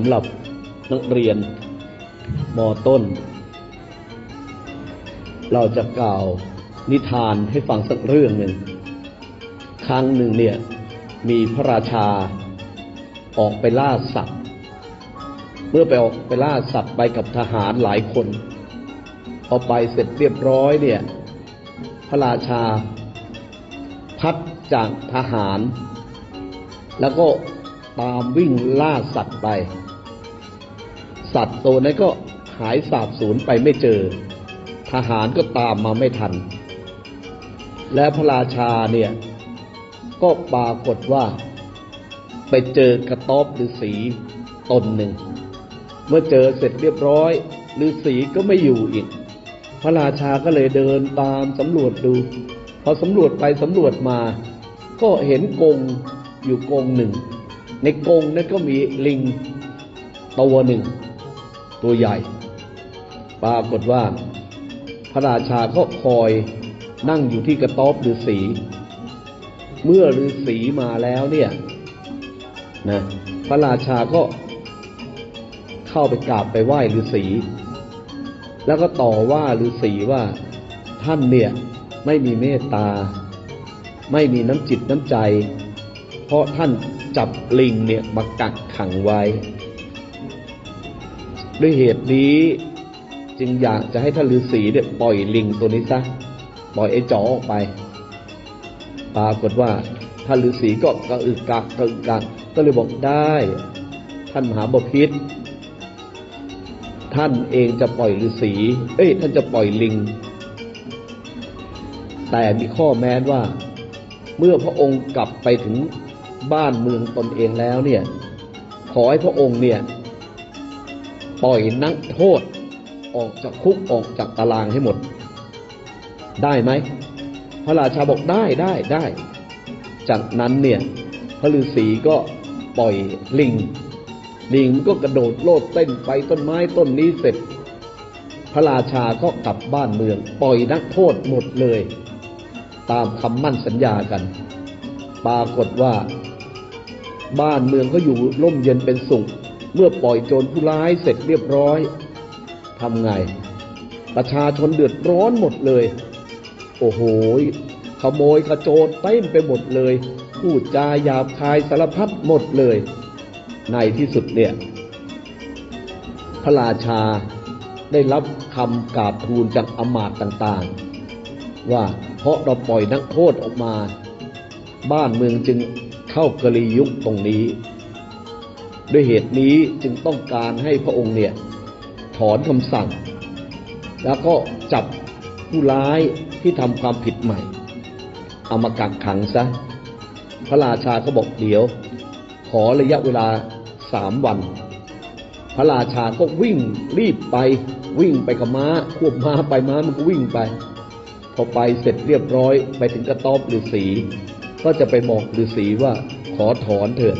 ำหรับนักเรียนมต้น เราจะกล่าวนิทานให้ฟังสักเรื่องหนึ่ง ครั้งหนึ่งเนี่ย มีพระราชาออกไปล่าสัตว์ เมื่อไปออกไปล่าสัตว์ไปกับทหารหลายคนพอไปเสร็จเรียบร้อยเนี่ย พระราชา พัดจากทหาร แล้วก็ ตามวิ่งล่าสัตว์ไป สัตว์ตัวนั้นก็หายสาบสูญไปไม่เจอ ทหารก็ตามมาไม่ทัน และพระราชาเนี่ย ก็ปรากฏว่า ไปเจอกระต๊อบฤาษีตนหนึ่ง เมื่อเจอเสร็จเรียบร้อยฤาษีก็ไม่อยู่อีก พระราชาก็เลยเดินตามสำรวจดู พอสำรวจไปสำรวจมา ก็เห็นกงอยู่กงหนึ่ง ในกรงนั้นก็มีลิงตัวหนึ่ง ตัวใหญ่ ปรากฏว่า พระราชาก็คอยนั่งอยู่ที่กระต๊อบฤาษีเมื่อฤาษีมาแล้วเนี่ยนะพระราชาก็เข้าไปกราบไปไหว้ฤาษีแล้วก็ต่อว่าฤาษีว่าท่านเนี่ยไม่มีเมตตา ไม่มีน้ำจิตน้ำใจ เพราะท่านจับลิงเนี่ยมากักขังไว้ ด้วยเหตุนี้จึงอยากจะให้ท่านฤาษีเนี่ยปล่อยลิงตัวนี้ซะปล่อยไอ้จ๋อออกไป ปรากฏว่าท่านฤาษีก็กระอึกกักกระอึกกักก็เลยบอกได้ ท่านมหาบพิษท่านเองจะปล่อยฤาษีเอ้ยท่านจะปล่อยลิง แต่มีข้อแม้ว่า เมื่อพระองค์กลับไปถึง บ้านเมืองตนเองแล้วเนี่ยขอให้พระองค์เนี่ยปล่อยนักโทษออกจากคุกออกจากตารางให้หมด ได้ไหม พระราชาบอกได้ได้ได้ จากนั้นเนี่ยพระฤาษีก็ปล่อยลิง ลิงก็กระโดดโลดเต้นไปต้นไม้ต้นนี้เสร็จ พระราชาก็กลับบ้านเมือง ปล่อยนักโทษหมดเลย ตามคำมั่นสัญญากัน ปรากฏว่า บ้านเมืองก็อยู่ร่มเย็นเป็นสุข เมื่อปล่อยโจรผู้ร้ายเสร็จเรียบร้อยทำไง ประชาชนเดือดร้อนหมดเลย โอ้โหขโมยขโจรเต็มไปหมดเลยพูดจาหยาบคายสารพัดหมดเลย ในที่สุดเนี่ย พระราชาได้รับคำกราบทูลจากอำมาตย์ต่างๆ ว่าเพราะเราปล่อยนักโทษออกมา บ้านเมืองจึง เข้ากลียุคตรงนี้ ด้วยเหตุนี้จึงต้องการให้พระองค์เนี่ยถอนคำสั่ง แล้วก็จับผู้ร้ายที่ทำความผิดใหม่ เอามากักขังซะ พระราชาก็บอกเดี๋ยว ขอระยะเวลาสามวัน พระราชาก็วิ่งรีบไปวิ่งไปกับม้าควบม้าไปม้ามันก็วิ่งไป พอไปเสร็จเรียบร้อยไปถึงกระต๊อบฤาษี ก็จะไปบอกฤาษีว่าขอถอนเถิด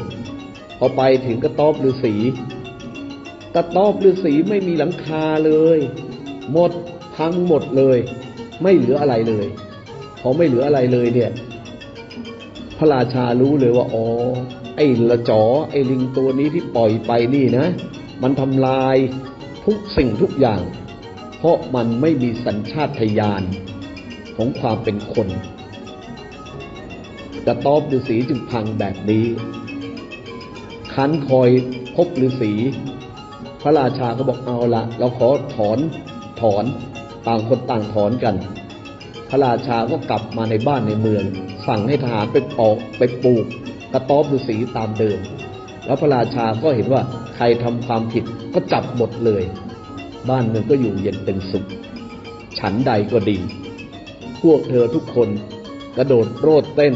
พอไปถึงกระต๊อบฤาษีกระต๊อบฤาษีไม่มีหลังคาเลย หมดพังหมดเลย ไม่เหลืออะไรเลยพอไม่เหลืออะไรเลยเนี่ย พระราชารู้เลยว่าอ๋อไอ้ละจอไอ้ลิงตัวนี้ที่ปล่อยไปนี่นะ มันทำลายทุกสิ่งทุกอย่าง เพราะมันไม่มีสัญชาตญาณของความเป็นคน กระต๊อบฤาษีจึงพังแบบนี้คันคอยพบฤาษีพระราชาก็บอกเอาละเราขอถอนถอนต่างคนต่างถอนกัน พระราชาก็กลับมาในบ้านในเมือง สั่งให้ทหารไปปอกไปปลูกกระต๊อบฤาษีตามเดิม แล้วพระราชาก็เห็นว่าใครทำความผิดก็จับหมดเลย บ้านเมืองก็อยู่เย็นเป็นสุข ฉันใดก็ดี พวกเธอทุกคนกระโดดโลดเต้น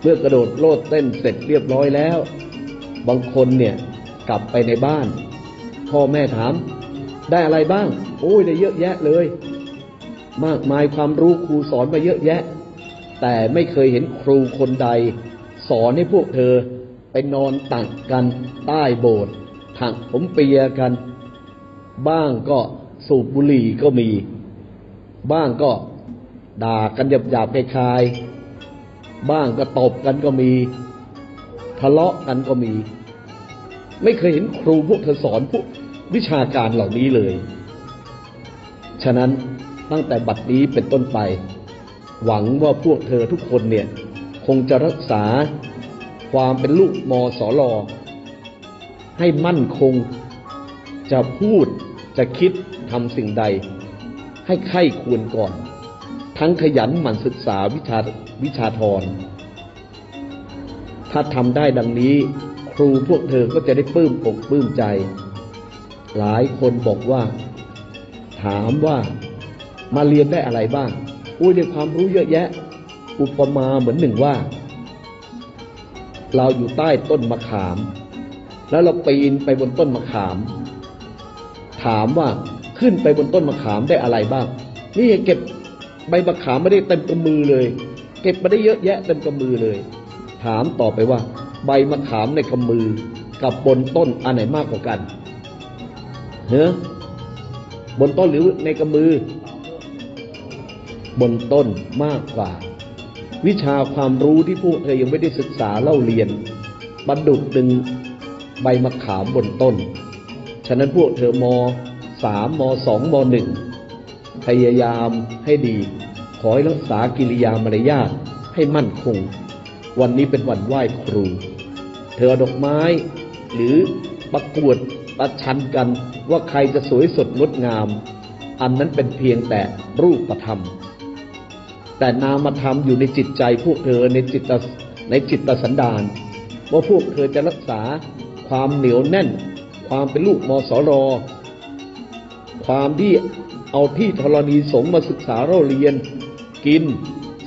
เมื่อกระโดดโลดเต้นเสร็จเรียบร้อยแล้ว บางคนเนี่ยกลับไปในบ้าน พ่อแม่ถาม ได้อะไรบ้าง โอ้ยได้เยอะแยะเลย มากมายความรู้ครูสอนมาเยอะแยะ แต่ไม่เคยเห็นครูคนใด สอนให้พวกเธอไปนอนตักกันใต้โบสถ์ถักผมเปียกัน บ้างก็สูบบุหรี่ก็มี บ้างก็ด่ากันหยาบๆคลายๆ บ้างก็ตบกันก็มี ทะเลาะกันก็มี ไม่เคยเห็นครูพวกเธอสอนพวกวิชาการเหล่านี้เลย ฉะนั้นตั้งแต่บัดนี้เป็นต้นไป หวังว่าพวกเธอทุกคนเนี่ย คงจะรักษาความเป็นลูกมสลให้มั่นคง จะพูดจะคิดทำสิ่งใด ให้ไข้ควรก่อน ทั้งขยันหมั่นศึกษาวิชาวิชาทรถ้าทำได้ดังนี้ ครูพวกเธอก็จะได้ปลื้มอกปลื้มใจ หลายคนบอกว่า ถามว่ามาเรียนได้อะไรบ้างอุ้ยได้ความรู้เยอะแยะ อุปมาเหมือนหนึ่งว่า เราอยู่ใต้ต้นมะขาม แล้วเราปีนไปบนต้นมะขาม ถามว่าขึ้นไปบนต้นมะขามได้อะไรบ้าง นี่เก็บ ใบมะขามไม่ได้เต็มกำมือเลย เก็บมาได้เยอะแยะเต็มกำมือเลย ถามต่อไปว่า ใบมะขามในกำมือกับบนต้นอันไหนมากกว่ากันเฮ้บนต้นหรือในกำมือ บนต้นมากกว่า วิชาความรู้ที่พวกเธอยังไม่ได้ศึกษาเล่าเรียนบรรดุดดึงใบมะขามบนต้น ฉะนั้นพวกเธอมสามมสองมหนึ่ง พยายามให้ดี ขอให้รักษากิริยามารยาทให้มั่นคง วันนี้เป็นวันไหว้ครู เธอดอกไม้ หรือประกวดประชันกันว่าใครจะสวยสดงดงาม อันนั้นเป็นเพียงแต่รูปธรรม แต่นามธรรมอยู่ในจิตใจพวกเธอในจิตในจิตตสันดานว่าพวกเธอจะรักษาความเหนียวแน่น ความเป็นลูกมสรความที่ เอาที่ธรณีสงมาศึกษาเราเรียน กิน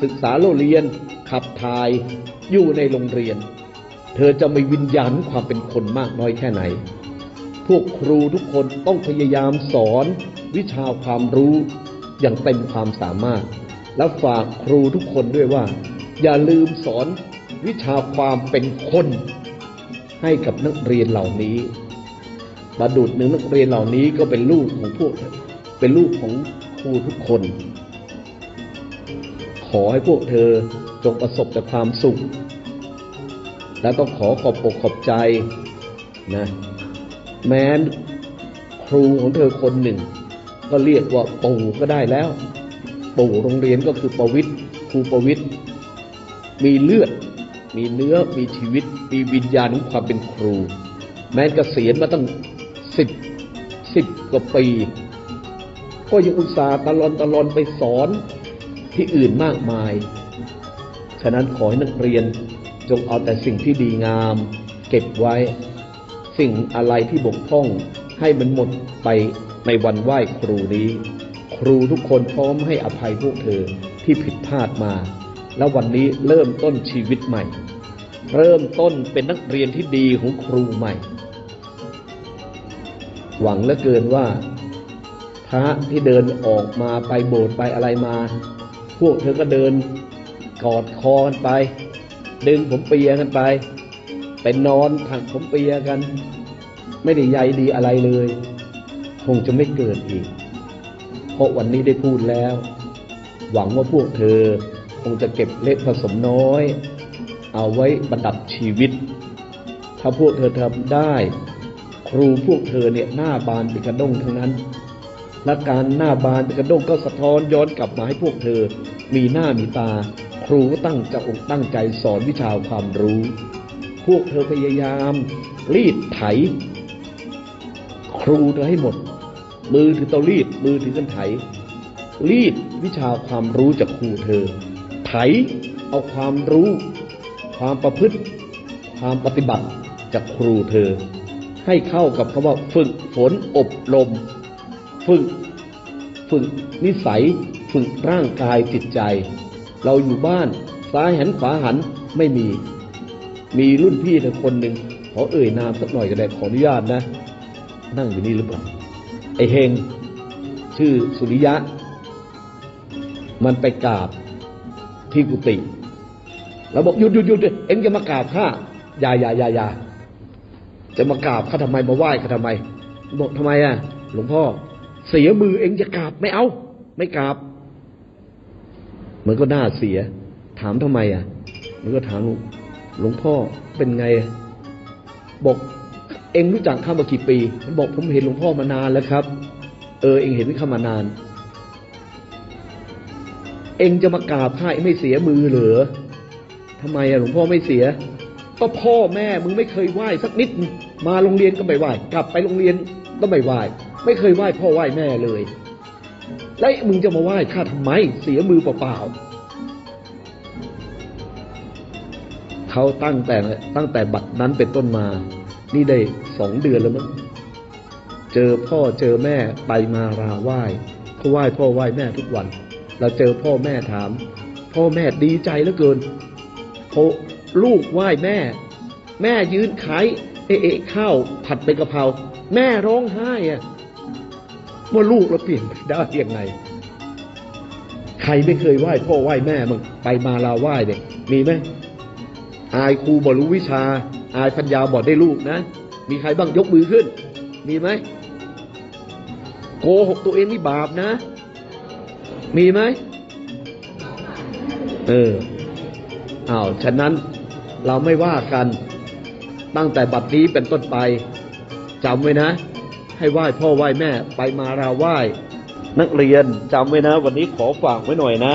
ศึกษาเราเรียน ขับถ่ายอยู่ในโรงเรียน เธอจะมีวิญญาณความเป็นคนมากน้อยแค่ไหน พวกครูทุกคนต้องพยายามสอนวิชาความรู้อย่างเต็มความสามารถ และฝากครูทุกคนด้วยว่า อย่าลืมสอนวิชาความเป็นคนให้กับนักเรียนเหล่านี้บาดุดหนึ่งนักเรียนเหล่านี้ก็เป็นลูกของพวก เป็นลูกของครูทุกคน ขอให้พวกเธอจงประสบแต่ความสุข และต้องขอขอบอกขอบใจนะแม้ครูของเธอคนหนึ่ง ก็เรียกว่าปู่ก็ได้แล้ว ปู่โรงเรียนก็คือประวิทย์ครูประวิทย์มีเลือด มีเนื้อมีชีวิต มีวิญญาณของความเป็นครู แม้นเกษียณมาตั้งสิบสิบกว่าปี ก็ยังอุตส่าห์ตะลอนตะลอนไปสอนที่อื่นมากมาย ฉะนั้นขอให้นักเรียนจงเอาแต่สิ่งที่ดีงาม เก็บไว้ สิ่งอะไรที่บกพร่องให้มันหมดไปในวันไหว้ครูนี้ ครูทุกคนพร้อมให้อภัยพวกเธอที่ผิดพลาดมา แล้ววันนี้เริ่มต้นชีวิตใหม่ เริ่มต้นเป็นนักเรียนที่ดีของครูใหม่ หวังเหลือเกินว่า พระที่เดินออกมาไปโบสถ์ไปอะไรมา พวกเธอก็เดินกอดคอกันไป ดึงผมเปียกันไป ไปนอนถักผมเปียกัน ไม่ได้ใยดีอะไรเลย คงจะไม่เกิดอีก เพราะวันนี้ได้พูดแล้ว หวังว่าพวกเธอคงจะเก็บเล็กผสมน้อย เอาไว้ประดับชีวิต ถ้าพวกเธอทำได้ ครูพวกเธอเนี่ยหน้าบานเป็นกระด้งทั้งนั้น และการหน้าบานกระด้งก็สะท้อนย้อนกลับมาให้พวกเธอ มีหน้ามีตา ครูก็ตั้งใจอกตั้งใจสอนวิชาความรู้ พวกเธอพยายาม รีดไถ ครูเธอให้หมด มือถือเตารีดมือถือกันไถ รีดวิชาความรู้จากครูเธอ ไถเอาความรู้ ความประพฤติ ความปฏิบัติจากครูเธอ ให้เข้ากับคำว่าฝึกฝนอบรม ฝึก ฝึกนิสัย ฝึกร่างกายจิตใจ เราอยู่บ้านซ้ายหันขวาหันไม่มี มีรุ่นพี่คนหนึ่งขอเอ่ยนามสักหน่อยก็ได้ขออนุญาตนะ นั่งอยู่นี่หรือเปล่าไอเฮงชื่อสุริยะ มันไปกราบที่กุฏิแล้วบอกหยุดหยุดหยุดเอ็งจะมากราบข้าอย่าอย่าอย่าอย่าจะมากราบข้าทำไมมาไหว้ข้าทำไม บอกทำไมอะ หลวงพ่อ เสียมือเองจะกราบไม่เอา ไม่กราบ มันก็น่าเสีย ถามทำไมอะ มันก็ถามหลวงพ่อเป็นไง บอกเองรู้จักข้ามากี่ปี มันบอกผมเห็นหลวงพ่อมานานแล้วครับ เออ เองเห็นข้ามานาน เองจะมากราบข้าไม่เสียมือเหรอทำไมอะหลวงพ่อไม่เสียก็พ่อแม่มึงไม่เคยไหว้สักนิด มาโรงเรียนก็ไม่ไหว้กลับไปโรงเรียนก็ไม่ไหว้ ไม่เคยไหว้พ่อไหว้แม่เลย แล้วมึงจะมาไหว้ข้าทำไม เสียมือเปล่าๆเขาตั้งแต่ตั้งแต่บัดนั้นเป็นต้นมา นี่ได้สองเดือนแล้วมั้งเจอพ่อเจอแม่ไปมาราไหว้เขาไหว้พ่อไหว้แม่ทุกวัน เราเจอพ่อแม่ถาม พ่อแม่ดีใจเหลือเกินพอลูกไหว้แม่ แม่ยืนขายเอะเอะข้าวผัดเป็นกะเพราแม่ร้องไห้อะ ว่าลูกเราเปลี่ยนไปได้ยังไง ใครไม่เคยไหว้พ่อไหว้แม่มึงไปมาลาไหว้เนี่ยมีไหมอายครูบอกรู้วิชา อายพัญญาบอกได้ลูกนะ มีใครบ้างยกมือขึ้น มีไหมโกหกตัวเองนี่บาปนะ มีไหมเอออ้าวฉะนั้นเราไม่ว่ากันตั้งแต่บัดนี้เป็นต้นไปจำไว้นะ ให้ไหว้พ่อไหว้แม่ไปมาราไหว้ นักเรียนจำไว้นะ วันนี้ขอฝากไว้หน่อยนะ